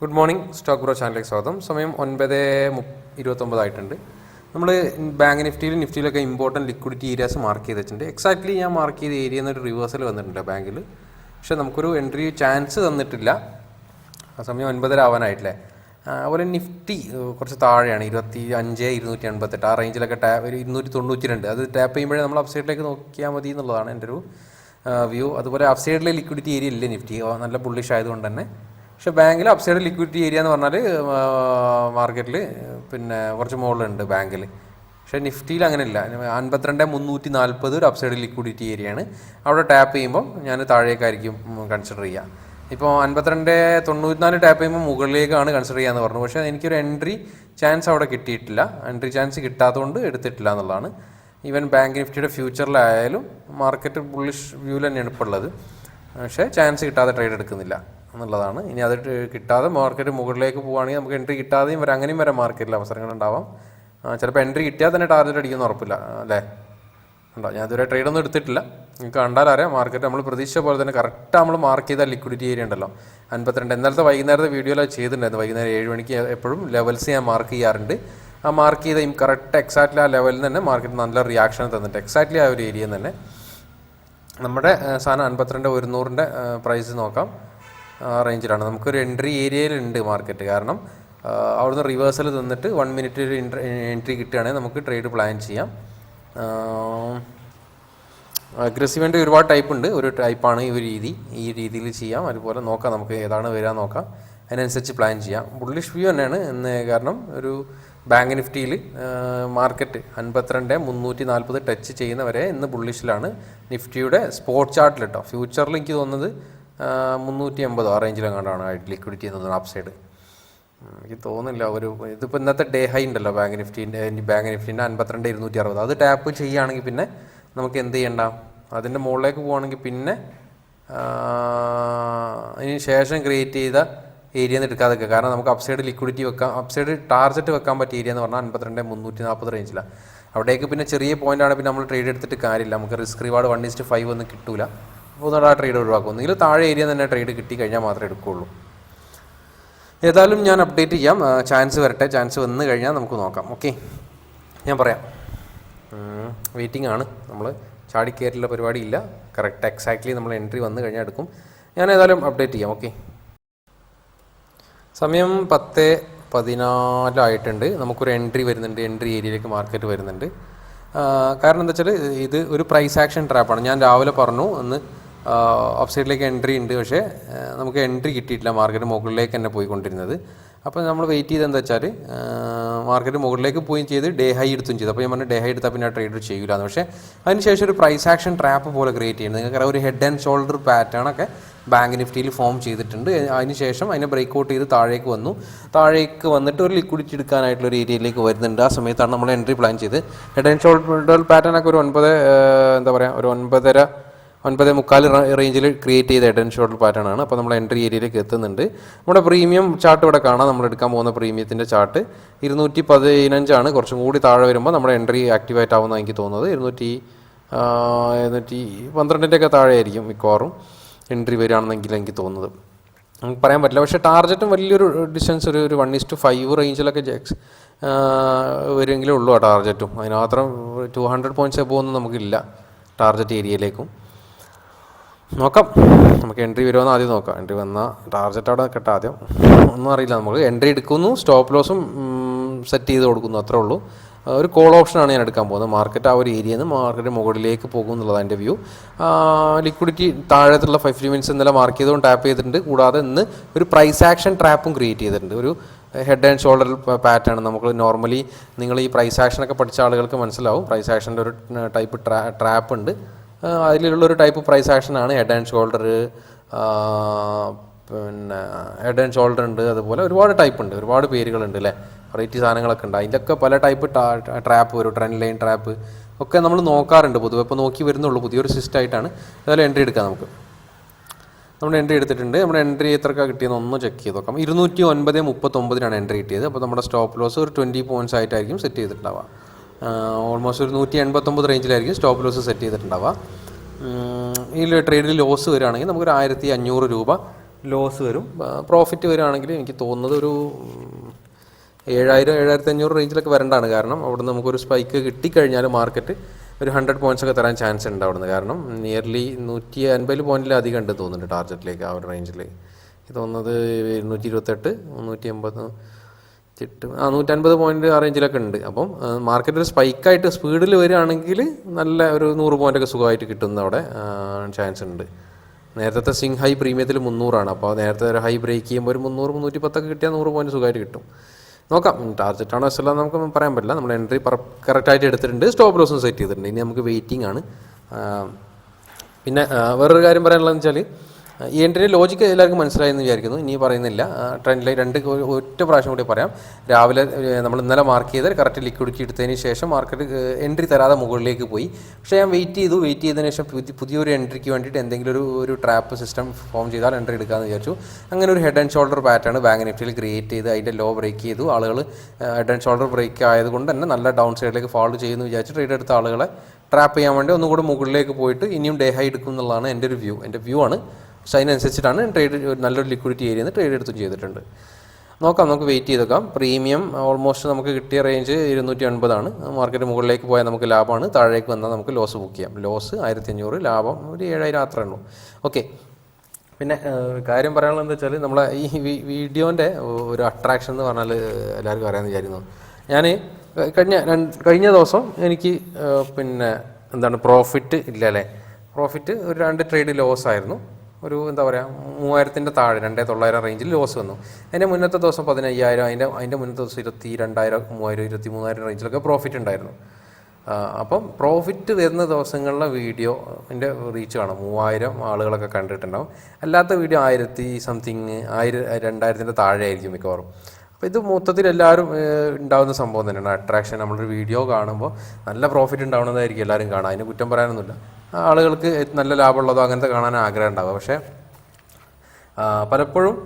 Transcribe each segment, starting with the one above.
Good morning stock bro ചാനലിലേക്ക് സ്വാഗതം. സമയം ഒൻപത് ഇരുപത്തൊമ്പതായിട്ടുണ്ട് നമ്മൾ ബാങ്ക് നിഫ്റ്റിയിൽ നിഫ്റ്റിയിലൊക്കെ ഇമ്പോർട്ടന്റ് ലിക്വിഡിറ്റി ഏരിയാസ് മാർക്ക് ചെയ്ത് വെച്ചിട്ടുണ്ട്. എക്സാക്ട്ലി ഞാൻ മാർക്ക് ചെയ്ത ഏരിയ എന്നൊരു റിവേഴ്സൽ വന്നിട്ടുണ്ട് ബാങ്കിൽ പക്ഷെ നമുക്കൊരു എൻട്രി ചാൻസ് തന്നിട്ടില്ല. ആ സമയം ഒൻപതര ആവാനായിട്ടില്ലേ? അതുപോലെ നിഫ്റ്റി കുറച്ച് താഴെയാണ്. ഇരുപത്തി അഞ്ച് ഇരുന്നൂറ്റി എൺപത്തെട്ട് ആ റേഞ്ചിലൊക്കെ ടാ ഒരു ഇരുന്നൂറ്റി തൊണ്ണൂറ്റി രണ്ട് അത് ടാപ്പ് ചെയ്യുമ്പോഴേ നമ്മൾ അപ്സൈഡിലേക്ക് നോക്കിയാൽ മതി എന്നുള്ളതാണ് എന്റെ ഒരു വ്യൂ അതുപോലെ അപ്സൈഡിലെ ലിക്വിഡിറ്റി ഏരിയ ഇല്ല നിഫ്റ്റി നല്ല ബുള്ളിഷ് ആയതുകൊണ്ട് തന്നെ പക്ഷേ ബാങ്കിൽ അപ്സൈഡ് ലിക്വിഡിറ്റി ഏരിയ എന്ന് പറഞ്ഞാൽ മാർക്കറ്റിൽ പിന്നെ കുറച്ച് മുകളിലുണ്ട് ബാങ്കിൽ. പക്ഷേ നിഫ്റ്റിയിൽ അങ്ങനെയില്ല. അൻപത്തിരണ്ട് മുന്നൂറ്റി നാൽപ്പത് ഒരു അപ്സൈഡ് ലിക്വിഡിറ്റി ഏരിയയാണ് അവിടെ ടാപ്പ് ചെയ്യുമ്പോൾ ഞാൻ താഴേക്കായിരിക്കും കൺസിഡർ ചെയ്യുക ഇപ്പോൾ അൻപത്തിരണ്ട് തൊണ്ണൂറ്റിനാല് ടാപ്പ് ചെയ്യുമ്പോൾ മുകളിലേക്കാണ് കൺസിഡർ ചെയ്യാന്ന് പറഞ്ഞു. പക്ഷേ എനിക്കൊരു എൻട്രി ചാൻസ് അവിടെ കിട്ടിയിട്ടില്ല. എൻട്രി ചാൻസ് കിട്ടാത്തതുകൊണ്ട് എടുത്തിട്ടില്ല എന്നുള്ളതാണ്. ഈവൻ ബാങ്ക് നിഫ്റ്റിയുടെ ഫ്യൂച്ചറിലായാലും മാർക്കറ്റ് ബുള്ളിഷ് വ്യൂവിൽ തന്നെയാണ് ഇപ്പോൾ ഉള്ളത്. പക്ഷേ ചാൻസ് കിട്ടാതെ ട്രേഡ് എടുക്കുന്നില്ല. എന്നുള്ളതാണ്. ഇനി അത് കിട്ടാതെ മാർക്കറ്റ് മുകളിലേക്ക് പോവുകയാണെങ്കിൽ നമുക്ക് എൻട്രി കിട്ടാതെയും വരാം. അങ്ങനെയും വരാം മാർക്കറ്റിൽ അവസരങ്ങൾ ഉണ്ടാവാം ചിലപ്പോൾ എൻട്രി കിട്ടിയാൽ തന്നെ ടാർഗറ്റ് അടിക്കുന്ന ഉറപ്പില്ല അല്ലേ? ഉണ്ടോ? ഞാൻ ഇതുവരെ ട്രേഡ് ഒന്നും എടുത്തിട്ടില്ല. നിങ്ങൾക്ക് കണ്ടാൽ അറിയാം. മാർക്കറ്റ് നമ്മൾ പ്രതീക്ഷ പോലെ തന്നെ കറക്റ്റ് നമ്മൾ മാർക്ക് ചെയ്ത ലിക്വിഡിറ്റി ഏരിയ ഉണ്ടല്ലോ. അൻപത്തിരണ്ട്. ഇന്നലത്തെ വൈകുന്നേരത്തെ വീഡിയോയിൽ ചെയ്തിട്ടുണ്ടായിരുന്നു. വൈകുന്നേരം ഏഴ് മണിക്ക് എപ്പോഴും ലെവൽസ് ഞാൻ മാർക്ക് ചെയ്യാറുണ്ട്. ആ മാർക്ക് ചെയ്ത ഈ കറക്റ്റ് എക്സാക്ട്ലി ആ ലെവലിൽ തന്നെ മാർക്കറ്റ് നല്ല റിയാക്ഷൻ തന്നിട്ട് എക്സാക്ട്ലി ആ ഒരു ഏരിയയിൽ തന്നെ. നമ്മുടെ സാധനം അൻപത്തിരണ്ട് ഒരുന്നൂറിന്റെ പ്രൈസ് നോക്കാം. റേഞ്ചിലാണ് നമുക്കൊരു എൻട്രി ഏരിയയിലുണ്ട് മാർക്കറ്റ് കാരണം അവിടുന്ന് റിവേഴ്സൽ തന്നിട്ട് വൺ മിനിറ്റ് ഒരു എൻട്രി കിട്ടുകയാണെങ്കിൽ നമുക്ക് ട്രേഡ് പ്ലാൻ ചെയ്യാം. അഗ്രസീവിന്റെ ഒരുപാട് ടൈപ്പ് ഉണ്ട്. ഒരു ടൈപ്പാണ് ഈ ഒരു രീതി. ഈ രീതിയിൽ ചെയ്യാം. അതുപോലെ നോക്കാം നമുക്ക് ഏതാണ് വരിക നോക്കാം. അതിനനുസരിച്ച് പ്ലാൻ ചെയ്യാം. ബുള്ളിഷ് വ്യൂ തന്നെയാണ്. എന്ന് കാരണം ഒരു ബാങ്ക് നിഫ്റ്റിയിൽ മാർക്കറ്റ് അൻപത്തിരണ്ട് മുന്നൂറ്റി നാൽപ്പത് ടച്ച് ചെയ്യുന്നവരെ ഇന്ന് ബുള്ളിഷിലാണ് നിഫ്റ്റിയുടെ സ്പോട്ട് ചാർട്ടിൽ കേട്ടോ ഫ്യൂച്ചറിൽ എനിക്ക് തോന്നുന്നത് മുന്നൂറ്റി എൺപതോ ആ റേഞ്ചിലെങ്ങാണ്ടാണ് ലിക്വിഡിറ്റി എന്ന് തോന്നുന്നത് അപ്സൈഡ് സൈഡ് എനിക്ക് തോന്നുന്നില്ല. ഒരു ഇതിപ്പോൾ ഇന്നത്തെ ഡേ ഹൈ ഉണ്ടല്ലോ ബാങ്ക് നിഫ്റ്റീന്റെ ബാങ്ക് നിഫ്റ്റീന്റെ അൻപത്തിരണ്ട് ഇരുന്നൂറ്റി അറുപത് അത് ടാപ്പ് ചെയ്യുകയാണെങ്കിൽ പിന്നെ നമുക്ക് എന്ത് ചെയ്യണ്ട? അതിന്റെ മുകളിലേക്ക് പോവുകയാണെങ്കിൽ പിന്നെ അതിന് ശേഷം ക്രിയേറ്റ് ചെയ്ത ഏരിയ നിന്ന് എടുക്കാതെ കാരണം നമുക്ക് അപ്സൈഡ് ലിക്വിഡിറ്റി വെക്കാം. അപ്സൈഡ് ടാർജറ്റ് വെക്കാൻ പറ്റിയ ഏരിയ എന്ന് പറഞ്ഞാൽ അൻപത്തിരണ്ട് മുന്നൂറ്റി നാൽപ്പത് റേഞ്ചിലാണ് അവിടേക്ക് പിന്നെ ചെറിയ പോയിന്റാണ് പിന്നെ നമ്മൾ ട്രേഡ് എടുത്തിട്ട് കാര്യമില്ല. നമുക്ക് risk reward one is to five ഒന്നും കിട്ടൂല. അപ്പോൾ ഒന്നുകൂടെ ആ ട്രേഡ് ഒഴിവാക്കും ഒന്നുകിൽ താഴെ ഏരിയ തന്നെ ട്രേഡ് കിട്ടി കഴിഞ്ഞാൽ മാത്രമേ എടുക്കുകയുള്ളൂ ഏതായാലും ഞാൻ അപ്ഡേറ്റ് ചെയ്യാം. ചാൻസ് വരട്ടെ. ചാൻസ് വന്നു കഴിഞ്ഞാൽ നമുക്ക് നോക്കാം. ഓക്കെ ഞാൻ പറയാം. വെയിറ്റിംഗ് ആണ്. നമ്മൾ ചാടിക്കയറ്റുള്ള പരിപാടി ഇല്ല. കറക്റ്റ് എക്സാക്ട്ലി നമ്മൾ എൻട്രി വന്നു കഴിഞ്ഞാൽ എടുക്കും. ഞാൻ ഏതായാലും അപ്ഡേറ്റ് ചെയ്യാം. ഓക്കെ സമയം പത്ത് പതിനാലായിട്ടുണ്ട്. നമുക്കൊരു എൻട്രി വരുന്നുണ്ട്. എൻട്രി ഏരിയയിലേക്ക് മാർക്കറ്റ് വരുന്നുണ്ട്. കാരണം എന്താ വെച്ചാൽ ഇത് ഒരു പ്രൈസ് ആക്ഷൻ ട്രാപ്പാണ് ഞാൻ രാവിലെ പറഞ്ഞു ഒന്ന് ഓഫ്സൈഡിലേക്ക് എൻട്രി ഉണ്ട് പക്ഷേ നമുക്ക് എൻട്രി കിട്ടിയിട്ടില്ല മാർക്കറ്റ് മുകളിലേക്ക് തന്നെ പോയിക്കൊണ്ടിരുന്നത്. അപ്പോൾ നമ്മൾ വെയിറ്റ് ചെയ്ത് എന്താ വെച്ചാൽ മാർക്കറ്റ് മുകളിലേക്ക് പോവുകയും ചെയ്ത് ഡേ ഹൈ എടുത്തും ചെയ്തു. അപ്പോൾ ഞാൻ പറഞ്ഞു ഡേ ഹൈ എടുത്താൽ പിന്നെ ട്രേഡ് ചെയ്യൂലെന്ന്. പക്ഷേ അതിനുശേഷം ഒരു പ്രൈസ് ആക്ഷൻ ട്രാപ്പ് പോലെ ക്രിയേറ്റ് ചെയ്യുന്നത് നിങ്ങൾക്ക് ഒരു ഹെഡ് ആൻഡ് ഷോൾഡർ പാറ്റേൺ ഒക്കെ ബാങ്ക് നിഫ്റ്റിയിൽ ഫോം ചെയ്തിട്ടുണ്ട്. അതിനുശേഷം അതിനെ ബ്രേക്ക് ഔട്ട് ചെയ്ത് താഴേക്ക് വന്നു. താഴേക്ക് വന്നിട്ട് ഒരു ലിക്വിഡിറ്റി എടുക്കാനായിട്ടുള്ള ഒരു ഏരിയയിലേക്ക് വരുന്നുണ്ട്. ആ സമയത്താണ് നമ്മൾ എൻട്രി പ്ലാൻ ചെയ്ത് ഹെഡ് ആൻഡ് ഷോൾഡർ പാറ്റേൺ ഒക്കെ ഒരു ഒൻപത് എന്താ പറയുക ഒരു ഒൻപതര ഒൻപത് മുക്കാൽ റേഞ്ചിൽ ക്രിയേറ്റ് ചെയ്ത ഹെഡ് ആൻഡ് ഷോൾഡർ പാറ്റേൺ ആണ്. അപ്പോൾ നമ്മൾ എൻട്രി ഏരിയയിലേക്ക് എത്തുന്നുണ്ട്. നമ്മുടെ പ്രീമിയം ചാർട്ട് ഇവിടെ കാണാം. നമ്മൾ എടുക്കാൻ പോകുന്ന പ്രീമിയത്തിന്റെ ചാർട്ട് ഇരുന്നൂറ്റി പതിനഞ്ചാണ് കുറച്ചും കൂടി താഴെ വരുമ്പോൾ നമ്മുടെ എൻട്രി ആക്ടിവേറ്റ് ആവുമെന്ന് എനിക്ക് തോന്നുന്നത്. ഇരുന്നൂറ്റി ഇരുന്നൂറ്റി പന്ത്രണ്ടിന്റെ ഒക്കെ താഴെ ആയിരിക്കും മിക്കവാറും എൻട്രി വരികയാണെന്നെങ്കിൽ എനിക്ക് തോന്നുന്നത്. നമുക്ക് പറയാൻ പറ്റില്ല. പക്ഷേ ടാർജറ്റും വലിയൊരു ഡിസ്റ്റൻസ് ഒരു ഒരു വൺ ഇസ് ഫൈവ് റേഞ്ചിലൊക്കെ ജെക്സ് വരുമെങ്കിലേ ഉള്ളൂ ആ ടാർജറ്റും അതിനുമാത്രം ടു ഹൺഡ്രഡ് പോയിന്റ്സ് എബോ ഒന്നും നമുക്കില്ല ടാർജറ്റ് ഏരിയയിലേക്കും നോക്കാം. നമുക്ക് എൻട്രി വരുമെന്ന് ആദ്യം നോക്കാം. എൻട്രി വന്ന ടാർജറ്റ് അവിടെ കിട്ടാം ആദ്യം. ഒന്നും അറിയില്ല നമുക്ക്. എൻട്രി എടുക്കുന്നു സ്റ്റോപ്പ് ലോസും സെറ്റ് ചെയ്ത് കൊടുക്കുന്നു അത്രേ ഉള്ളൂ. ഒരു കോൾ ഓപ്ഷനാണ് ഞാൻ എടുക്കാൻ പോകുന്നത്. മാർക്കറ്റ് ആ ഒരു ഏരിയയിൽ നിന്ന് മാർക്കറ്റ് മുകളിലേക്ക് പോകും എന്നുള്ളതാണ് എന്റെ വ്യൂ ലിക്വിഡിറ്റി താഴത്തുള്ള ഫൈവ് മിനിറ്റ്സ് ഇന്നലെ മാർക്ക് ചെയ്തുകൊണ്ട് ടാപ്പ് ചെയ്തിട്ടുണ്ട്. കൂടാതെ ഇന്ന് ഒരു പ്രൈസ് ആക്ഷൻ ട്രാപ്പും ക്രിയേറ്റ് ചെയ്തിട്ടുണ്ട്. ഒരു ഹെഡ് ആൻഡ് ഷോൾഡർ പാറ്റേൺ നമുക്ക് നോർമലി നിങ്ങൾ ഈ പ്രൈസ് ആക്ഷനൊക്കെ പഠിച്ച ആളുകൾക്ക് മനസ്സിലാവും. പ്രൈസ് ആക്ഷന്റെ ഒരു ടൈപ്പ് ട്രാ ട്രാപ്പ് ഉണ്ട്. ആ, അതിലുള്ള ഒരു ടൈപ്പ് പ്രൈസ് ആക്ഷനാണ് ഹെഡ് ആൻഡ് ഷോൾഡർ പിന്നെ ഹെഡ് ആൻഡ് ഷോൾഡർ ഉണ്ട്. അതുപോലെ ഒരുപാട് ടൈപ്പ് ഉണ്ട്. ഒരുപാട് പേരുകളുണ്ട് അല്ലേ? വെറൈറ്റി സാധനങ്ങളൊക്കെ ഉണ്ട്. അതിന്റെയൊക്കെ പല ടൈപ്പ് ട്രാപ്പ് വരും. ട്രെൻഡ് ലൈൻ ട്രാപ്പ് ഒക്കെ നമ്മൾ നോക്കാറുണ്ട്. പൊതുവെ ഇപ്പോൾ നോക്കി വരുന്നുള്ളൂ. പുതിയൊരു സിസ്റ്റം ആയിട്ടാണ്. ഏതായാലും എൻട്രി എടുക്കാം നമുക്ക്. നമ്മൾ എൻട്രി എടുത്തിട്ടുണ്ട്. നമ്മുടെ എൻട്രി എത്രക്കാണ് കിട്ടിയെന്ന് ഒന്ന് ചെക്ക് ചെയ്ത് നോക്കാം. ഇരുന്നൂറ്റി ഒൻപത് മുപ്പത്തൊമ്പതിനാണ് എൻട്രി കിട്ടിയത്. അപ്പോൾ നമ്മുടെ സ്റ്റോപ്പ് ലോസ് ഒരു ട്വന്റി പോയിന്റ്സ് ആയിട്ടായിരിക്കും സെറ്റ് ചെയ്തിട്ടുണ്ടാവുക. ഓൾമോസ്റ്റ് ഒരു നൂറ്റി എൺപത്തൊമ്പത് റേഞ്ചിലായിരിക്കും സ്റ്റോപ്പ് ലോസ് സെറ്റ് ചെയ്തിട്ടുണ്ടാവുക. ഇതിൽ ഈ ട്രേഡിൽ ലോസ് വരികയാണെങ്കിൽ നമുക്കൊരു ആയിരത്തി അഞ്ഞൂറ് രൂപ ലോസ് വരും. പ്രോഫിറ്റ് വരികയാണെങ്കിൽ എനിക്ക് തോന്നുന്നത് ഒരു ഏഴായിരം ഏഴായിരത്തി അഞ്ഞൂറ് റേഞ്ചിലൊക്കെ വരേണ്ടതാണ്. കാരണം അവിടെ നമുക്കൊരു സ്പൈക്ക് കിട്ടിക്കഴിഞ്ഞാൽ മാർക്കറ്റ് ഒരു ഹൺഡ്രഡ് പോയിന്റ്സ് ഒക്കെ തരാൻ ചാൻസ് ഉണ്ട് അവിടുന്ന്. കാരണം നിയർലി നൂറ്റി അൻപത് പോയിന്റിലധികം ഉണ്ട് തോന്നുന്നുണ്ട് ടാർജറ്റിലേക്ക് ആ ഒരു റേഞ്ചിൽ തോന്നുന്നത് നൂറ്റി ഇരുപത്തെട്ട് നൂറ്റി എൺപത് ചിട്ട് ആ നൂറ്റൻപത് പോയിന്റ് ആ റേഞ്ചിലൊക്കെ ഉണ്ട്. അപ്പം മാർക്കറ്റ് ഒരു സ്പൈക്കായിട്ട് സ്പീഡിൽ വരികയാണെങ്കിൽ നല്ല ഒരു നൂറ് പോയിന്റ് ഒക്കെ സുഖമായിട്ട് കിട്ടുന്ന അവിടെ ചാൻസ് ഉണ്ട്. നേരത്തെ സിങ് ഹൈ പ്രീമിയത്തിൽ മുന്നൂറാണ്. അപ്പോൾ നേരത്തെ ഒരു ഹൈ ബ്രേക്ക് ചെയ്യുമ്പോൾ ഒരു മുന്നൂറ് മുന്നൂറ്റി പത്തൊക്കെ കിട്ടിയാൽ നൂറ് പോയിന്റ് സുഖമായിട്ട് കിട്ടും. നോക്കാം. ടാർജറ്റാണോ എസ് എല്ലാം നമുക്ക് പറയാൻ പറ്റില്ല. നമ്മൾ എൻട്രി കറക്റ്റായിട്ട് എടുത്തിട്ടുണ്ട്. സ്റ്റോപ്പ് ലോസും സെറ്റ് ചെയ്തിട്ടുണ്ട്. ഇനി നമുക്ക് വെയിറ്റിംഗ് ആണ്. പിന്നെ വേറൊരു കാര്യം പറയാനുള്ളതെന്ന് വെച്ചാൽ ഈ എന്റെ ലോജിക്ക് എല്ലാവർക്കും മനസ്സിലായെന്ന് വിചാരിക്കുന്നു. ഇനി പറയുന്നില്ല. ട്രെൻഡിലെ രണ്ട് ഒറ്റ പ്രാവശ്യം കൂടി പറയാം. രാവിലെ നമ്മൾ ഇന്നലെ മാർക്ക് ചെയ്ത് കറക്റ്റ് ലിക്വിഡിറ്റി എടുത്തതിന് ശേഷം മാർക്കറ്റ് എൻട്രി തരാതെ മുകളിലേക്ക് പോയി. പക്ഷേ ഞാൻ വെയിറ്റ് ചെയ്തു. വെയിറ്റ് ചെയ്തതിന് ശേഷം പുതിയൊരു എൻട്രിക്ക് വേണ്ടിയിട്ട് എന്തെങ്കിലും ഒരു ഒരു ട്രാപ്പ് സിസ്റ്റം ഫോം ചെയ്താൽ എൻട്രി എടുക്കാമെന്ന് വിചാരിച്ചു. അങ്ങനെ ഒരു head and shoulder pattern bank നിഫ്റ്റിയിൽ create ചെയ്ത് അതിന്റെ ലോ ബ്രേക്ക് ചെയ്തു. ആളുകൾ ഹെഡ് ആൻഡ് ഷോൾഡർ ബ്രേക്ക് ആയതുകൊണ്ട് തന്നെ നല്ല ഡൗൺ സൈഡിലേക്ക് ഫോളോ ചെയ്യുന്നു വിചാരിച്ചു ട്രേഡ് എടുത്ത ആളുകളെ ട്രാപ്പ് ചെയ്യാൻ വേണ്ടി ഒന്നുകൂടെ മുകളിലേക്ക് പോയിട്ട് ഇനിയും ഡേ ഹൈ എടുക്കും എന്നുള്ളതാണ് എന്റെ ഒരു വ്യൂ എന്റെ വ്യൂ ആണ്. പക്ഷേ അതിനനുസരിച്ചിട്ടാണ് ട്രേഡ് നല്ലൊരു ലിക്വിഡിറ്റി ഏരിയയിൽ നിന്ന് ട്രേഡ് എടുത്തും ചെയ്തിട്ടുണ്ട്. നോക്കാം നമുക്ക് വെയിറ്റ് ചെയ്ത് നോക്കാം പ്രീമിയം ഓൾമോസ്റ്റ് നമുക്ക് കിട്ടിയ റേഞ്ച് ഇരുന്നൂറ്റി അൻപതാണ് മാർക്കറ്റ് മുകളിലേക്ക് പോയാൽ നമുക്ക് ലാഭമാണ്. താഴേക്ക് വന്നാൽ നമുക്ക് ലോസ് ബുക്ക് ചെയ്യാം. ലോസ് ആയിരത്തി അഞ്ഞൂറ് ലാഭം ഒരു ഏഴായിരം അത്രേ ഉള്ളൂ. ഓക്കെ പിന്നെ കാര്യം പറയാനുള്ളത് എന്താ വെച്ചാൽ നമ്മളെ ഈ വീഡിയോന്റെ ഒരു അട്രാക്ഷൻ എന്ന് പറഞ്ഞാൽ എല്ലാവർക്കും അറിയാമെന്ന് വിചാരിക്കുന്നു. ഞാൻ കഴിഞ്ഞ കഴിഞ്ഞ ദിവസം എനിക്ക് പിന്നെ എന്താണ് പ്രോഫിറ്റ് ഇല്ല അല്ലേ? പ്രോഫിറ്റ് ഒരു രണ്ട് ട്രേഡ് ലോസ് ആയിരുന്നു. ഒരു എന്താ പറയുക മൂവായിരത്തിന്റെ താഴെ രണ്ടേ തൊള്ളായിരം റേഞ്ചിൽ ലോസ് വന്നു. അതിന്റെ മുന്നത്തെ ദിവസം പതിനയ്യായിരം അതിന്റെ അതിന്റെ മുന്നത്തെ ദിവസം ഇരുപത്തി രണ്ടായിരം മൂവായിരം ഇരുപത്തി മൂവായിരം റേഞ്ചിലൊക്കെ പ്രോഫിറ്റ് ഉണ്ടായിരുന്നു. അപ്പം പ്രോഫിറ്റ് വരുന്ന ദിവസങ്ങളിലെ വീഡിയോ എന്റെ റീച്ച് കാണും. മൂവായിരം ആളുകളൊക്കെ കണ്ടിട്ടുണ്ടാവും. അല്ലാത്ത വീഡിയോ ആയിരത്തി സംതിങ് ആയിരം രണ്ടായിരത്തിന്റെ താഴെ ആയിരിക്കും മിക്കവാറും. അപ്പോൾ ഇത് മൊത്തത്തിൽ എല്ലാവരും ഉണ്ടാകുന്ന സംഭവം തന്നെയാണ്. അട്രാക്ഷൻ നമ്മളൊരു വീഡിയോ കാണുമ്പോൾ നല്ല പ്രോഫിറ്റ് ഉണ്ടാവുന്നതായിരിക്കും എല്ലാവരും കാണാം അതിന് കുറ്റം പറയാനൊന്നുമില്ല. ആളുകൾക്ക് നല്ല ലാഭമുള്ളതോ അങ്ങനത്തെ കാണാൻ ആഗ്രഹം ഉണ്ടാവുക. പക്ഷേ പലപ്പോഴും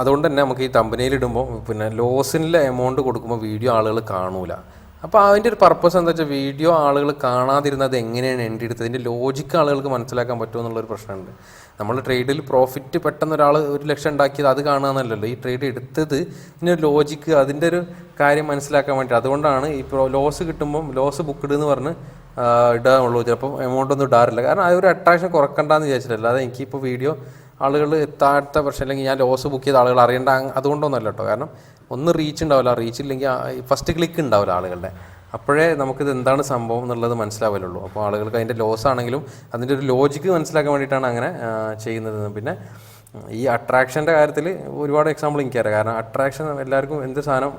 അതുകൊണ്ട് തന്നെ നമുക്ക് ഈ തമ്പനയിൽ ഇടുമ്പോൾ പിന്നെ ലോസിന്റെ എമൗണ്ട് കൊടുക്കുമ്പോൾ വീഡിയോ ആളുകൾ കാണൂല. അപ്പോൾ അതിന്റെ ഒരു പർപ്പസ് എന്താ വെച്ചാൽ വീഡിയോ ആളുകൾ കാണാതിരുന്നത് എങ്ങനെയാണ് എന്റെ എടുത്തത്? അതിന്റെ ലോജിക്ക് ആളുകൾക്ക് മനസ്സിലാക്കാൻ പറ്റുമോ എന്നുള്ളൊരു പ്രശ്നമുണ്ട്. നമ്മൾ ട്രേഡിൽ പ്രോഫിറ്റ് പെട്ടെന്ന് ഒരാൾ ഒരു ലക്ഷം ഉണ്ടാക്കിയത് അത് കാണുകയെന്നല്ലല്ലോ ഈ ട്രേഡ് എടുത്തത് ഇതിന്റെ ലോജിക്ക് അതിന്റെ ഒരു കാര്യം മനസ്സിലാക്കാൻ വേണ്ടി അതുകൊണ്ടാണ് പ്രോ ലോസ് കിട്ടുമ്പം ലോസ് ബുക്ക്ഡ് എന്ന് പറഞ്ഞ് ഇടാനുള്ളൂ. ചിലപ്പോൾ എമൗണ്ട് ഒന്നും ഇടാറില്ല. കാരണം ആ ഒരു അട്രാക്ഷൻ കുറക്കണ്ടെന്ന് വിചാരിച്ചിട്ടില്ല. അല്ലാതെ എനിക്കിപ്പോൾ വീഡിയോ ആളുകൾ എത്താത്ത പക്ഷേ അല്ലെങ്കിൽ ഞാൻ ലോസ് ബുക്ക് ചെയ്ത ആളുകൾ അറിയേണ്ട അതുകൊണ്ടൊന്നുമല്ല കേട്ടോ കാരണം ഒന്ന് റീച്ച് ഉണ്ടാവില്ല. റീച്ച് ഇല്ലെങ്കിൽ ഫസ്റ്റ് ക്ലിക്ക് ഉണ്ടാവില്ല ആളുകളുടെ. അപ്പോഴേ നമുക്കിത് എന്താണ് സംഭവം എന്നുള്ളത് മനസ്സിലാവില്ലുള്ളൂ അപ്പോൾ ആളുകൾക്ക് അതിന്റെ ലോസ് ആണെങ്കിലും അതിന്റെ ഒരു ലോജിക്ക് മനസ്സിലാക്കാൻ വേണ്ടിയിട്ടാണ് അങ്ങനെ ചെയ്യുന്നത്. പിന്നെ ഈ അട്രാക്ഷന്റെ കാര്യത്തിൽ ഒരുപാട് എക്സാമ്പിൾ എനിക്കറിയാം. കാരണം അട്രാക്ഷൻ എല്ലാവർക്കും എന്ത് സാധനം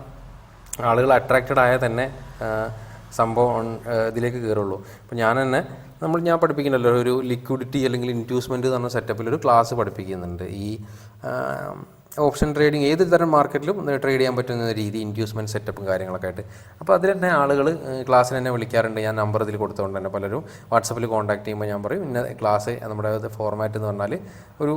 ആളുകൾ അട്രാക്റ്റഡ് ആയാൽ തന്നെ സംഭവം ഇതിലേക്ക് കയറുള്ളൂ അപ്പോൾ ഞാൻ തന്നെ നമ്മൾ ഞാൻ പഠിപ്പിക്കുന്നുണ്ടല്ലോ ഒരു ലിക്വിഡിറ്റി അല്ലെങ്കിൽ ഇൻഡ്യൂസ്മെന്റ് എന്ന് പറഞ്ഞ സെറ്റപ്പിൽ ഒരു ക്ലാസ് പഠിപ്പിക്കുന്നുണ്ട്. ഈ ഓപ്ഷൻ ട്രേഡിംഗ് ഏത് തരം മാർക്കറ്റിലും ട്രേഡ് ചെയ്യാൻ പറ്റുന്ന രീതി ഇൻഡ്യൂസ്മെന്റ് സെറ്റപ്പും കാര്യങ്ങളൊക്കെ ആയിട്ട്. അപ്പോൾ അതിൽ തന്നെ ആളുകൾ ക്ലാസ്സിൽ തന്നെ വിളിക്കാറുണ്ട്. ഞാൻ നമ്പർ ഇതിൽ കൊടുത്തുകൊണ്ട് തന്നെ പലരും വാട്സപ്പിൽ കോൺടാക്ട് ചെയ്യുമ്പോൾ ഞാൻ പറയും ഇന്ന ക്ലാസ് നമ്മുടെ ഫോർമാറ്റ് എന്ന് പറഞ്ഞാൽ ഒരു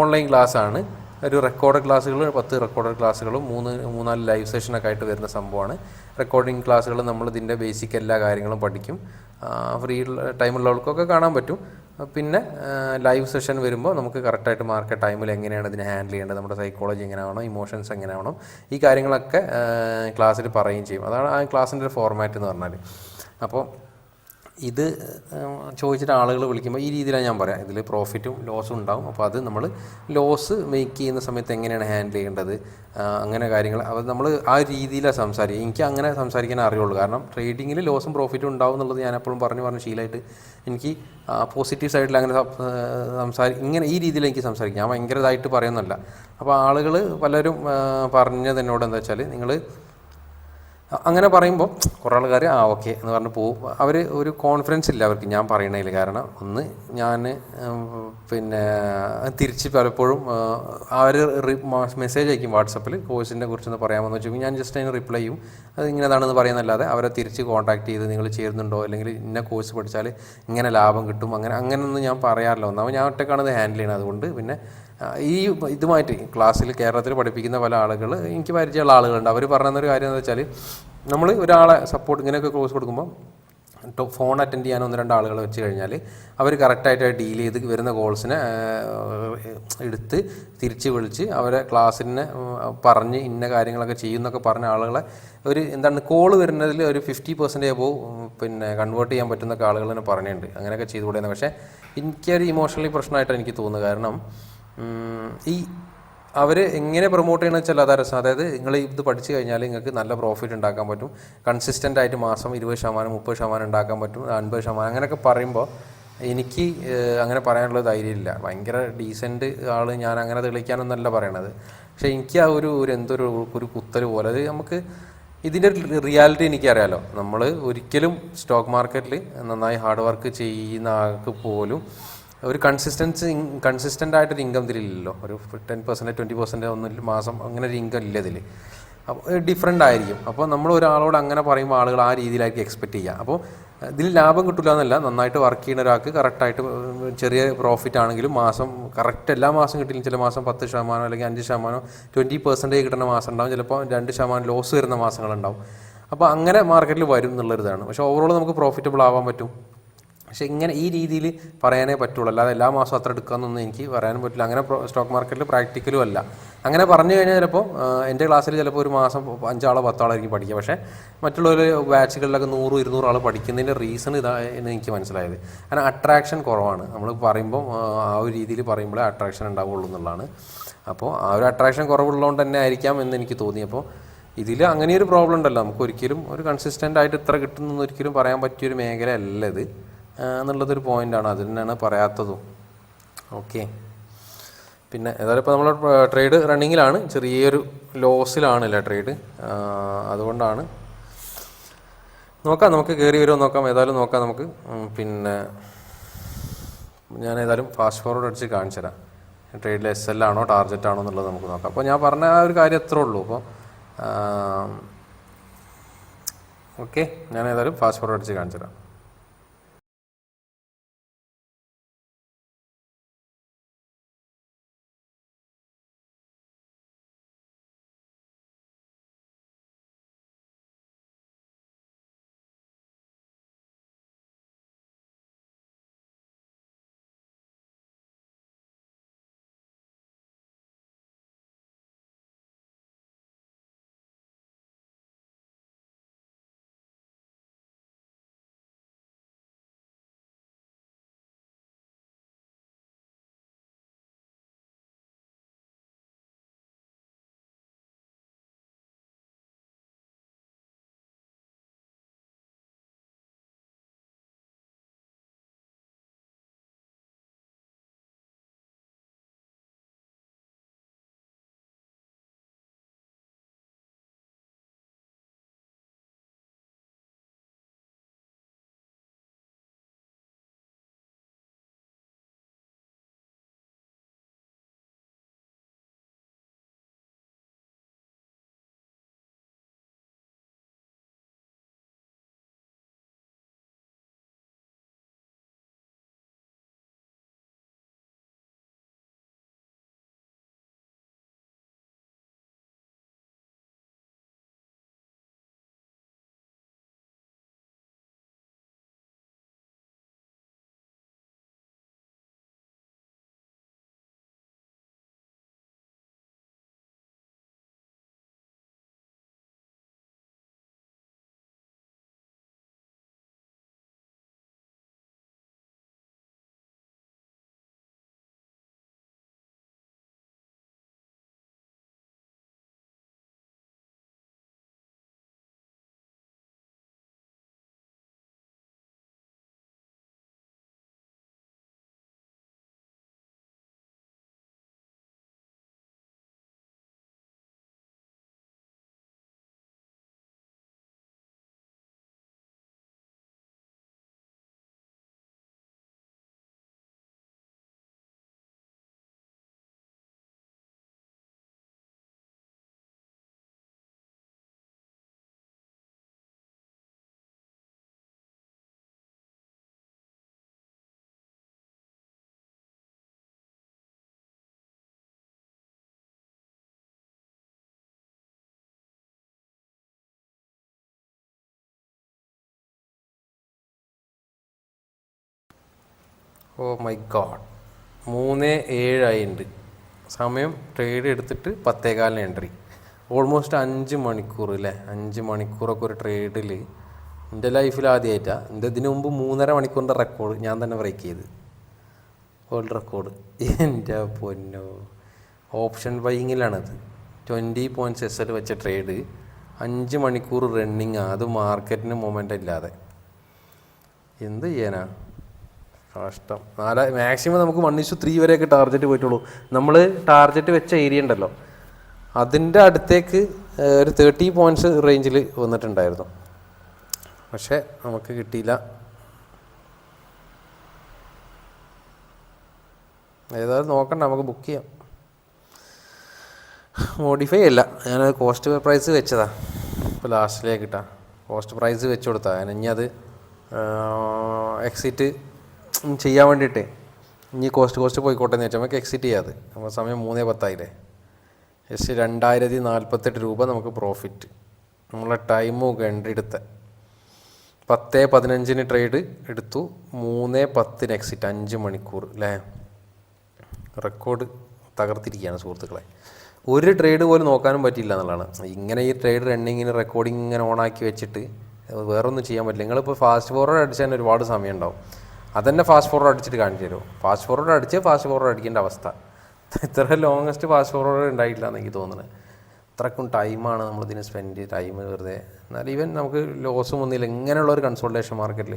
ഓൺലൈൻ ക്ലാസ് ആണ്. ഒരു റെക്കോർഡ് ക്ലാസ്സുകൾ പത്ത് റെക്കോർഡ് ക്ലാസ്സുകളും മൂന്ന് മൂന്നാൽ ലൈവ് സെഷനൊക്കെ ആയിട്ട് വരുന്ന സംഭവമാണ്. റെക്കോർഡിംഗ് ക്ലാസ്സുകൾ നമ്മൾ ഇതിന്റെ ബേസിക് എല്ലാ കാര്യങ്ങളും പഠിക്കും. ഫ്രീ ടൈമുള്ളവർക്കൊക്കെ കാണാൻ പറ്റും. പിന്നെ ലൈവ് സെഷൻ വരുമ്പോൾ നമുക്ക് കറക്റ്റായിട്ട് മാർക്കറ്റ് ടൈമിൽ എങ്ങനെയാണ് ഇതിനെ ഹാൻഡിൽ ചെയ്യേണ്ടത് നമ്മുടെ സൈക്കോളജി എങ്ങനെയാണോ ഇമോഷൻസ് എങ്ങനെയാണോ ഈ കാര്യങ്ങളൊക്കെ ക്ലാസ്സിൽ പറയുകയും ചെയ്യും. അതാണ് ആ ക്ലാസ്സിന്റെ ഒരു ഫോർമാറ്റ് എന്ന് പറഞ്ഞാൽ അപ്പോൾ ഇത് ചോദിച്ചിട്ട് ആളുകൾ വിളിക്കുമ്പോൾ ഈ രീതിയിലാണ് ഞാൻ പറയാം. ഇതിൽ പ്രോഫിറ്റും ലോസും ഉണ്ടാവും. അപ്പോൾ അത് നമ്മൾ ലോസ് മേക്ക് ചെയ്യുന്ന സമയത്ത് എങ്ങനെയാണ് ഹാൻഡിൽ ചെയ്യേണ്ടത്? അങ്ങനെ കാര്യങ്ങൾ അപ്പോൾ നമ്മൾ ആ രീതിയിലാണ് സംസാരിക്കുക എനിക്ക് അങ്ങനെ സംസാരിക്കാൻ അറിയുള്ളൂ. കാരണം ട്രേഡിങ്ങിൽ ലോസും പ്രോഫിറ്റും ഉണ്ടാവും എന്നുള്ളത് ഞാൻ എപ്പോഴും പറഞ്ഞു പറഞ്ഞ് ശീലമായിട്ട് എനിക്ക് പോസിറ്റീവ് സൈഡിൽ അങ്ങനെ സംസാരി ഇങ്ങനെ ഈ രീതിയിൽ എനിക്ക് സംസാരിക്കാം. ഞാൻ ഭയങ്കര ഇതായിട്ട് പറയുന്നല്ല അപ്പോൾ ആളുകൾ പലരും പറഞ്ഞത് എന്നോട് എന്താ വെച്ചാൽ നിങ്ങൾ അങ്ങനെ പറയുമ്പോൾ കുറേ ആൾക്കാർ ആ ഓക്കെ എന്ന് പറഞ്ഞ് പോകും അവർ ഒരു കോൺഫിഡൻസ് ഇല്ല അവർക്ക് ഞാൻ പറയണതിൽ കാരണം ഒന്ന് ഞാൻ പിന്നെ തിരിച്ച് പലപ്പോഴും അവർ മെസ്സേജ് അയക്കും വാട്സപ്പിൽ കോഴ്സിനെ കുറിച്ചൊന്ന് പറയാമെന്ന് വെച്ചാൽ ഞാൻ ജസ്റ്റ് അതിന് റിപ്ലൈ ചെയ്യും. അത് ഇങ്ങനെതാണെന്ന് പറയുന്നല്ലാതെ അവരെ തിരിച്ച് കോൺടാക്ട് ചെയ്ത് നിങ്ങൾ ചേരുന്നുണ്ടോ? അല്ലെങ്കിൽ ഇന്ന കോഴ്സ് പഠിച്ചാൽ ഇങ്ങനെ ലാഭം കിട്ടും? അങ്ങനെ അങ്ങനെയൊന്നും ഞാൻ പറയാറില്ല. ഒന്നാമത് ഞാൻ ഒറ്റക്കാണ് ഇത് ഹാൻഡിൽ ചെയ്യുന്നത് അതുകൊണ്ട് പിന്നെ ഈ ഇതുമായിട്ട് ക്ലാസ്സിൽ കേരളത്തിൽ പഠിപ്പിക്കുന്ന പല ആളുകൾ എനിക്ക് പരിചയമുള്ള ആളുകളുണ്ട്. അവർ പറഞ്ഞൊരു കാര്യം എന്താ വെച്ചാൽ നമ്മൾ ഒരാളെ സപ്പോർട്ട് ഇങ്ങനെയൊക്കെ ക്ലോസ് കൊടുക്കുമ്പോൾ ഫോൺ അറ്റൻഡ് ചെയ്യാൻ ഒന്ന് രണ്ട് ആളുകൾ വെച്ച് കഴിഞ്ഞാൽ അവർ കറക്റ്റായിട്ട് ഡീൽ ചെയ്ത് വരുന്ന കോൾസിനെ എടുത്ത് തിരിച്ച് വിളിച്ച് അവരെ ക്ലാസ്സിനെ പറഞ്ഞ് ഇന്ന കാര്യങ്ങളൊക്കെ ചെയ്യുന്നൊക്കെ പറഞ്ഞ ആളുകളെ ഒരു എന്താണ് കോൾ വരുന്നതിൽ ഒരു ഫിഫ്റ്റി പെർസെന്റേജ് അബോവ് പിന്നെ കൺവേർട്ട് ചെയ്യാൻ പറ്റുന്നൊക്കെ ആളുകൾ തന്നെ പറഞ്ഞിട്ടുണ്ട്. അങ്ങനെയൊക്കെ ചെയ്തുകൂടെയെന്ന് പക്ഷേ എനിക്കൊരു ഇമോഷണലി പ്രശ്നമായിട്ടാണ് എനിക്ക് തോന്നുന്നത്. കാരണം ഈ അവർ എങ്ങനെ പ്രൊമോട്ട് ചെയ്യണമെന്ന് വെച്ചാൽ അതാ രസം. അതായത് നിങ്ങൾ ഇത് പഠിച്ചു കഴിഞ്ഞാൽ നിങ്ങൾക്ക് നല്ല പ്രോഫിറ്റ് ഉണ്ടാക്കാൻ പറ്റും. കൺസിസ്റ്റന്റ് ആയിട്ട് മാസം ഇരുപത് ശതമാനം മുപ്പത് ശതമാനം ഉണ്ടാക്കാൻ പറ്റും അൻപത് ശതമാനം അങ്ങനെയൊക്കെ പറയുമ്പോൾ എനിക്ക് അങ്ങനെ പറയാനുള്ള ധൈര്യമില്ല ഭയങ്കര ഡീസന്റ് ആൾ ഞാൻ അങ്ങനെ തെളിയിക്കാനൊന്നല്ല പറയണത്. പക്ഷേ എനിക്ക് ആ ഒരു ഒരു എന്തൊരു ഒരു കുത്തൽ പോലെ. അത് നമുക്ക് ഇതിന്റെ റിയാലിറ്റി എനിക്കറിയാലോ. നമ്മൾ ഒരിക്കലും സ്റ്റോക്ക് മാർക്കറ്റിൽ നന്നായി ഹാർഡ് വർക്ക് ചെയ്യുന്ന ആൾക്ക് പോലും ഒരു കൺസിസ്റ്റൻസി കൺസിസ്റ്റന്റ് ആയിട്ടൊരു ഇൻകം ഇതിലില്ലല്ലോ ഒരു ടെൻ പെർസെന്റ് ട്വന്റി പെർസെന്റ് ഒന്നും മാസം അങ്ങനെ ഒരു ഇൻകം ഇല്ല ഇതിൽ അപ്പോൾ ഡിഫറെന്റ് ആയിരിക്കും. അപ്പോൾ നമ്മൾ ഒരാളോട് അങ്ങനെ പറയുമ്പോൾ ആളുകൾ ആ രീതിയിലായിരിക്കും എക്സ്പെക്ട് ചെയ്യുക. അപ്പോൾ ഇതിൽ ലാഭം കിട്ടില്ല എന്നല്ല നന്നായിട്ട് വർക്ക് ചെയ്യുന്ന ഒരാൾക്ക് കറക്റ്റായിട്ട് ചെറിയ പ്രോഫിറ്റ് ആണെങ്കിലും മാസം കറക്റ്റ് എല്ലാ മാസം കിട്ടില്ല ചില മാസം പത്ത് ശതമാനം അല്ലെങ്കിൽ അഞ്ച് ശതമാനം ട്വന്റി പെർസെന്റേജ് കിട്ടുന്ന മാസം ഉണ്ടാവും. ചിലപ്പോൾ രണ്ട് ശതമാനം ലോസ് വരുന്ന മാസങ്ങളുണ്ടാവും അപ്പോൾ അങ്ങനെ മാർക്കറ്റിൽ വരും എന്നുള്ളൊരിതാണ്. പക്ഷേ ഓവറോൾ നമുക്ക് പ്രോഫിറ്റബിൾ ആവാൻ പറ്റും. പക്ഷെ ഇങ്ങനെ ഈ രീതിയിൽ പറയാനേ പറ്റുള്ളൂ. അല്ലാതെ എല്ലാ മാസവും അത്ര എടുക്കാമെന്നൊന്നും എനിക്ക് പറയാനും പറ്റില്ല. അങ്ങനെ സ്റ്റോക്ക് മാർക്കറ്റിൽ പ്രാക്ടിക്കലും അല്ല. അങ്ങനെ പറഞ്ഞു കഴിഞ്ഞാൽ ചിലപ്പോൾ എന്റെ ക്ലാസ്സിൽ ചിലപ്പോൾ ഒരു മാസം അഞ്ചാളോ പത്താളോ എനിക്ക് പഠിക്കുക. പക്ഷേ മറ്റുള്ളവർ ബാച്ചുകളിലൊക്കെ നൂറ് ഇരുന്നൂറ് ആൾ പഠിക്കുന്നതിന്റെ റീസൺ ഇതാ എന്ന് എനിക്ക് മനസ്സിലായത്. കാരണം അട്രാക്ഷൻ കുറവാണ്. നമ്മൾ പറയുമ്പോൾ ആ ഒരു രീതിയിൽ പറയുമ്പോഴേ അട്രാക്ഷൻ ഉണ്ടാവുള്ളൂ എന്നുള്ളതാണ്. അപ്പോൾ ആ ഒരു അട്രാക്ഷൻ കുറവുള്ളതുകൊണ്ട് തന്നെ ആയിരിക്കാം എന്ന് എനിക്ക് തോന്നി. അപ്പോൾ ഇതിൽ അങ്ങനെ ഒരു പ്രോബ്ലം ഉണ്ടല്ലോ. നമുക്ക് ഒരിക്കലും ഒരു കൺസിസ്റ്റന്റ് ആയിട്ട് ഇത്ര കിട്ടുന്നൊന്നും പറയാൻ പറ്റിയൊരു മേഖല അല്ല ഇത്. എന്നുള്ളതൊരു പോയിന്റാണ് അത് തന്നെയാണ് പറയാത്തതും. ഓക്കെ. പിന്നെ ഏതായാലും ഇപ്പോൾ നമ്മൾ ട്രേഡ് റണ്ണിങ്ങിലാണ് ചെറിയൊരു ലോസിലാണല്ലേ ട്രേഡ് അതുകൊണ്ടാണ്. നോക്കാം നമുക്ക് കയറി വരുമോ നോക്കാം. ഏതായാലും നോക്കാം നമുക്ക്. പിന്നെ ഞാൻ ഏതായാലും ഫാസ്റ്റ് ഫോർവേഡ് അടിച്ച് കാണിച്ചു തരാം. ട്രേഡിൽ എസ് എൽ ആണോ ടാർജറ്റ് ആണോ എന്നുള്ളത് നമുക്ക് നോക്കാം. അപ്പോൾ ഞാൻ പറഞ്ഞ ആ ഒരു കാര്യം എത്ര ഉള്ളൂ. അപ്പോൾ ഓക്കെ. ഞാൻ ഏതായാലും ഫാസ്റ്റ് ഫോർവേഡ് അടിച്ച് കാണിച്ചു തരാം. ഓ മൈ ഗാഡ് മൂന്ന് ഏഴായിട്ടുണ്ട് സമയം ട്രേഡ് എടുത്തിട്ട് പത്തേകാലിന് എൻട്രി ഓൾമോസ്റ്റ് അഞ്ച് മണിക്കൂർ അല്ലേ അഞ്ച് മണിക്കൂറൊക്കെ ഒരു ട്രേഡിൽ എന്റെ ലൈഫിൽ ആദ്യമായിട്ടാണ് എന്റെ ഇതിനു മുമ്പ് മൂന്നര മണിക്കൂറിന്റെ റെക്കോർഡ് ഞാൻ തന്നെ ബ്രേക്ക് ചെയ്ത്. വേൾഡ് റെക്കോർഡ് എന്റെ പൊന്നോ. ഓപ്ഷൻ ബൈങ്ങിലാണത് ട്വന്റി പോയിന്റ്സ് എസ് എൽ വെച്ച ട്രേഡ് അഞ്ച് മണിക്കൂർ റണ്ണിങ് അത് മാർക്കറ്റിന് മൊമെന്റ് ഇല്ലാതെ. എന്ത് ചെയ്യാനാ? കഷ്ടം. നാല മാക്സിമം നമുക്ക് വൺ ഇഷ്യൂ ത്രീ വരെയൊക്കെ ടാർഗറ്റ് പോയിട്ടുള്ളൂ. നമ്മൾ ടാർഗറ്റ് വെച്ച ഏരിയ ഉണ്ടല്ലോ. അതിന്റെ അടുത്തേക്ക് ഒരു തേർട്ടി പോയിന്റ്സ് റേഞ്ചിൽ വന്നിട്ടുണ്ടായിരുന്നു. പക്ഷേ നമുക്ക് കിട്ടിയില്ല. ഏതായാലും നോക്കണ്ട നമുക്ക് ബുക്ക് ചെയ്യാം. മോഡിഫൈ അല്ല ഞാൻ കോസ്റ്റ് പ്രൈസ് വെച്ചതാ. ഇപ്പോൾ ലാസ്റ്റിലേക്ക് കിട്ടാം കോസ്റ്റ് പ്രൈസ് വെച്ച് കൊടുത്താൽ ഇനി അത് എക്സിറ്റ് ചെയ്യാൻ വേണ്ടിയിട്ടേ. ഇനി കോസ്റ്റ് കോസ്റ്റ് പോയിക്കോട്ടെ എന്ന് വെച്ചാൽ നമുക്ക് എക്സിറ്റ് ചെയ്യാതെ. അപ്പോൾ സമയം മൂന്നേ പത്തായില്ലേ? ജസ്റ്റ് രണ്ടായിരത്തി നാൽപ്പത്തെട്ട് രൂപ നമുക്ക് പ്രോഫിറ്റ് നമ്മളെ ടൈമും എൻട്രി എടുത്ത. പത്ത് പതിനഞ്ചിന് ട്രേഡ് എടുത്തു. മൂന്ന് പത്തിന് എക്സിറ്റ് അഞ്ച് മണിക്കൂർ അല്ലേ റെക്കോർഡ് തകർത്തിരിക്കുകയാണ് സുഹൃത്തുക്കളെ. ഒരു ട്രേഡ് പോലും നോക്കാനും പറ്റില്ല എന്നുള്ളതാണ്. ഇങ്ങനെ ഈ ട്രേഡ് റണ്ണിങ്ങിന് റെക്കോർഡിങ് ഇങ്ങനെ ഓണാക്കി വെച്ചിട്ട് വേറൊന്നും ചെയ്യാൻ പറ്റില്ല. നിങ്ങളിപ്പോൾ ഫാസ്റ്റ് ഫോർവേഡ് അടിച്ചാൽ ഒരുപാട് സമയം ഉണ്ടാവും. അതന്നെ ഫാസ്റ്റ് ഫോർവേഡ് അടിച്ചിട്ട് കാണിച്ചു തരുമോ? ഫാസ്റ്റ് ഫോർവേഡ് അടിച്ച് ഫാസ്റ്റ് ഫോർവേഡ് അടിക്കേണ്ട അവസ്ഥ. ഇത്ര ലോങ്ങസ്റ്റ് ഫാസ്റ്റ് ഫോർവേഡ് ഉണ്ടായിട്ടില്ല എന്ന് എനിക്ക് തോന്നുന്നത് അത്രക്കും ടൈമാണ് നമ്മളിതിന് സ്പെൻഡ് ടൈം വെറുതെ. എന്നാൽ ഈവൻ നമുക്ക് ലോസും ഒന്നുമില്ല ഇങ്ങനെയുള്ള ഒരു കൺസൾട്ടേഷൻ മാർക്കറ്റിൽ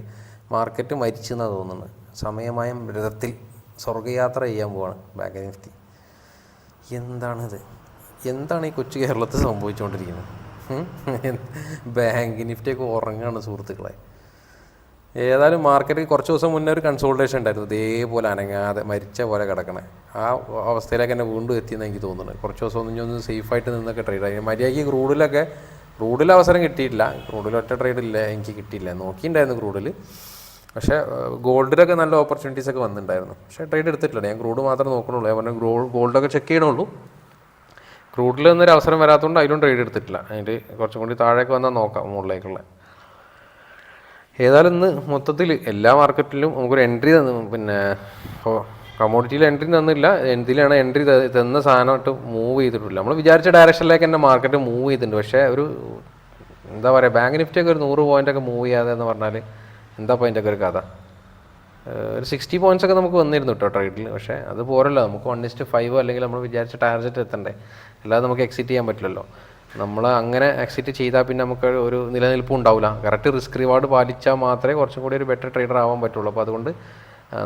മാർക്കറ്റ് മരിച്ചു എന്നാണ് തോന്നുന്നത് സമയമായ മൃതത്തിൽ സ്വർഗയാത്ര ചെയ്യാൻ പോവാണ് ബാങ്ക് നിഫ്റ്റി എന്താണിത്? എന്താണ് ഈ കൊച്ചു കേരളത്തിൽ സംഭവിച്ചുകൊണ്ടിരിക്കുന്നത് ബാങ്ക് നിഫ്റ്റിയൊക്കെ ഉറങ്ങാണ് സുഹൃത്തുക്കളെ. ഏതായാലും മാർക്കറ്റിൽ കുറച്ച് ദിവസം മുന്നേ ഒരു കൺസോൾട്ടേഷൻ ഉണ്ടായിരുന്നു. ഇതേപോലെ അനങ്ങാതെ മരിച്ച പോലെ കിടക്കണേ. ആ അവസ്ഥയിലേക്ക് തന്നെ വീണ്ടും എത്തിയെന്ന് എനിക്ക് തോന്നുന്നത് കുറച്ച് ദിവസം ഒന്നും ഒന്ന് സേഫായിട്ട് നിന്നൊക്കെ ട്രേഡ് ആയി. മര്യാദയ്ക്ക് ക്രൂഡിലൊക്കെ ക്രൂഡിൽ അവസരം കിട്ടിയിട്ടില്ല. ക്രൂഡിൽ ഒറ്റ ട്രേഡ് ഇല്ല എനിക്ക് കിട്ടിയില്ല. നോക്കിയിട്ടുണ്ടായിരുന്നു ക്രൂഡിൽ. പക്ഷേ ഗോൾഡിലൊക്കെ നല്ല ഓപ്പർച്യൂണിറ്റീസ് ഒക്കെ വന്നിട്ടുണ്ടായിരുന്നു. പക്ഷേ ട്രേഡ് എടുത്തിട്ടില്ല. ഞാൻ ക്രൂഡ് മാത്രമേ നോക്കണുള്ളൂ ഞാൻ പറഞ്ഞു ഗോൾഡ് ഗോൾഡൊക്കെ ചെക്ക് ചെയ്യണുള്ളൂ. ക്രൂഡിൽ നിന്നൊരു അവസരം വരാത്തതുകൊണ്ട് അതിലും ട്രേഡ് എടുത്തിട്ടില്ല. അതിന്റെ കുറച്ചും കൂടി താഴേക്ക് വന്നാൽ നോക്കാം മുകളിലേക്കുള്ള. ഏതായാലും ഇന്ന് മൊത്തത്തിൽ എല്ലാ മാർക്കറ്റിലും നമുക്കൊരു എൻട്രി തന്നു പിന്നെ കമ്മോഡിറ്റിയിൽ എൻട്രി തന്നില്ല. എന്തിലാണ് എൻട്രി തന്ന സാധനമായിട്ട് മൂവ് ചെയ്തിട്ടില്ല. നമ്മൾ വിചാരിച്ച ഡയറക്ഷനിലേക്ക് തന്നെ മാർക്കറ്റ് മൂവ് ചെയ്തിട്ടുണ്ട്. പക്ഷേ ഒരു എന്താ പറയുക ബാങ്ക് നിഫ്റ്റിയൊക്കെ ഒരു നൂറ് പോയിന്റ് ഒക്കെ മൂവ് ചെയ്യാതെ എന്ന് പറഞ്ഞാൽ എന്താ ഒക്കെ ഒരു കഥ? ഒരു സിക്സ്റ്റി പോയിന്റ്സ് ഒക്കെ നമുക്ക് വന്നിരുന്നു കേട്ടോ ട്രേഡിൽ പക്ഷേ അത് പോരല്ലോ. നമുക്ക് വൺ ഇസ്റ്റ് ഫൈവ് അല്ലെങ്കിൽ നമ്മൾ വിചാരിച്ച ടാർജറ്റ് എത്തണ്ടേ? അല്ലാതെ നമുക്ക് എക്സിറ്റ് ചെയ്യാൻ പറ്റില്ലല്ലോ. നമ്മൾ അങ്ങനെ എക്സിറ്റ് ചെയ്താൽ പിന്നെ നമുക്ക് ഒരു നിലനിൽപ്പും ഉണ്ടാവില്ല കറക്റ്റ് റിസ്ക് റിവാർഡ് പാലിച്ചാൽ മാത്രമേ കുറച്ചും കൂടി ഒരു ബെറ്റർ ട്രേഡർ ആവാൻ പറ്റുള്ളൂ. അപ്പോൾ അതുകൊണ്ട്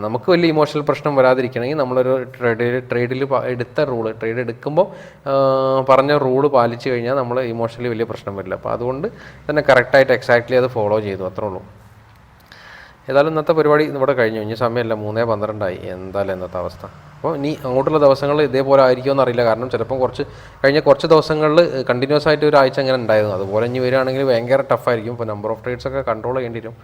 നമുക്ക് വലിയ ഇമോഷണൽ പ്രശ്നം വരാതിരിക്കണമെങ്കിൽ നമ്മളൊരു ട്രേഡിൽ ട്രേഡിൽ എടുത്ത റൂൾ ട്രേഡ് എടുക്കുമ്പോൾ പറഞ്ഞ റൂൾ പാലിച്ചു കഴിഞ്ഞാൽ നമ്മൾ ഇമോഷണലി വലിയ പ്രശ്നം വരില്ല. അപ്പോൾ അതുകൊണ്ട് തന്നെ കറക്റ്റായിട്ട് എക്സാക്ട്ലി അത് ഫോളോ ചെയ്തു. അത്രേ ഉള്ളൂ. ഏതായാലും ഇന്നത്തെ പരിപാടി ഇവിടെ കഴിഞ്ഞു. ഇനി സമയമല്ല. മൂന്നേ പന്ത്രണ്ടായി. എന്തായാലും ഇന്നത്തെ അവസ്ഥ. അപ്പോൾ ഇനി അങ്ങോട്ടുള്ള ദിവസങ്ങൾ ഇതേപോലെ ആയിരിക്കുമെന്ന് അറിയില്ല. കാരണം ചിലപ്പം കുറച്ച് കഴിഞ്ഞ കുറച്ച് ദിവസങ്ങളിൽ കണ്ടിന്യൂസ് ആയിട്ട് ഒരു ആഴ്ച അങ്ങനെ ഉണ്ടായിരുന്നു. അതുപോലെ ഇനി വരികയാണെങ്കിൽ ഭയങ്കര ടഫായിരിക്കും ഇപ്പോൾ നമ്പർ ഓഫ് ട്രേഡ്സ് ഒക്കെ കൺട്രോൾ ചെയ്യേണ്ടി വരും.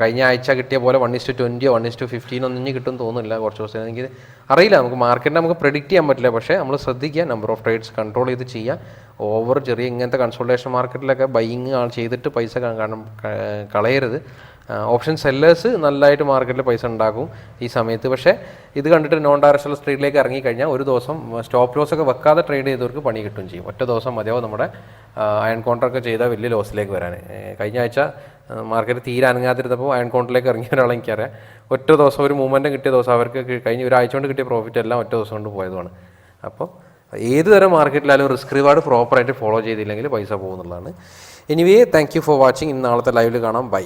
കഴിഞ്ഞ ആഴ്ച കിട്ടിയ പോലെ വൺ ഇസ് ടു ട്വന്റിയോ വൺ ഇസ് ടു ഫിഫ്റ്റീൻ ഒന്നും ഇനി കിട്ടും തോന്നുന്നില്ല കുറച്ച് ദിവസം. എനിക്ക് അറിയില്ല. നമുക്ക് മാർക്കറ്റിനെ നമുക്ക് പ്രെഡിക്റ്റ് ചെയ്യാൻ പറ്റില്ല. പക്ഷേ നമ്മൾ ശ്രദ്ധിക്കുക നമ്പർ ഓഫ് ട്രേഡ്സ് കൺട്രോൾ ചെയ്ത് ചെയ്യുക. ഓവർ ചെറിയ ഇങ്ങനത്തെ കൺസൾട്ടേഷൻ മാർക്കറ്റിലൊക്കെ ബൈയിങ് ചെയ്തിട്ട് പൈസ കളയരുത്. ഓപ്ഷൻ സെല്ലേഴ്സ് നല്ലതായിട്ട് മാർക്കറ്റിൽ പൈസ ഉണ്ടാക്കും ഈ സമയത്ത്. പക്ഷേ ഇത് കണ്ടിട്ട് നോൺ ഡയറക്ഷണൽ സ്ട്രീറ്റിലേക്ക് ഇറങ്ങിക്കഴിഞ്ഞാൽ ഒരു ദിവസം സ്റ്റോപ്പ് ലോസ് ഒക്കെ വെക്കാതെ ട്രേഡ് ചെയ്തവർക്ക് പണി കിട്ടും ചെയ്യും. ഒറ്റ ദിവസം മതിയാവും നമ്മുടെ അയൺ കോൺട്രാക്ട് ചെയ്താൽ വലിയ ലോസിലേക്ക് വരാൻ. കഴിഞ്ഞ ആഴ്ച മാർക്കറ്റ് തീരെ അനങ്ങാതിരുന്നപ്പോൾ അയൺ കൗണ്ടറിലേക്ക് ഇറങ്ങിയ ഒരാളെ എനിക്കറിയാം. ഒറ്റ ദിവസം ഒരു മൂവ്മെന്റും കിട്ടിയ ദിവസം അവർക്ക് കഴിഞ്ഞ ഒരാഴ്ച കൊണ്ട് കിട്ടിയ പ്രോഫിറ്റ് എല്ലാം ഒറ്റ ദിവസം കൊണ്ട് പോയതുമാണ്. അപ്പോൾ ഏത് തരം മാർക്കറ്റിലായാലും റിസ്ക് റിവാർഡ് പ്രോപ്പറായിട്ട് ഫോളോ ചെയ്തില്ലെങ്കിൽ പൈസ പോകുന്നുള്ളതാണ് anyway thank you for watching ഇന്ന് നാളത്തെ ലൈവിൽ കാണാം. ബൈ